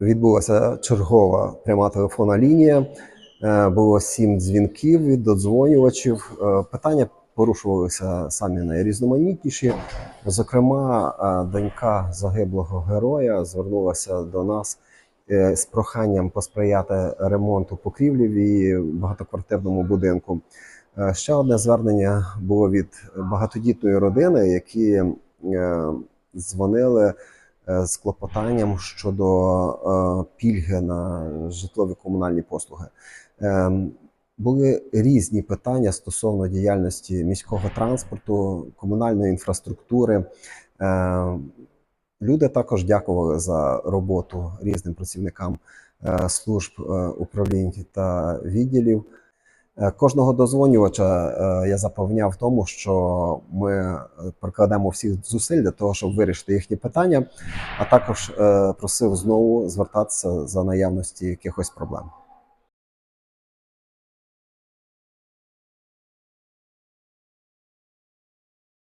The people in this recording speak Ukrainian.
відбулася чергова пряма телефонна лінія. Е, Було сім дзвінків від додзвонювачів. Е, Питання порушувалися самі найрізноманітніші. Зокрема, е, донька загиблого героя звернулася до нас з проханням посприяти ремонту покрівлі в її багатоквартирному будинку. Ще одне звернення було від багатодітної родини, які дзвонили з клопотанням щодо е, пільги на житлові комунальні послуги. Е, Були різні питання стосовно діяльності міського транспорту, комунальної інфраструктури. Е, Люди також дякували за роботу різним працівникам е, служб е, управлінь та відділів. Е, Кожного дозвонювача е, я запевняв в тому, що ми е, прикладемо всіх зусиль для того, щоб вирішити їхні питання, а також просив знову звертатися за наявності якихось проблем.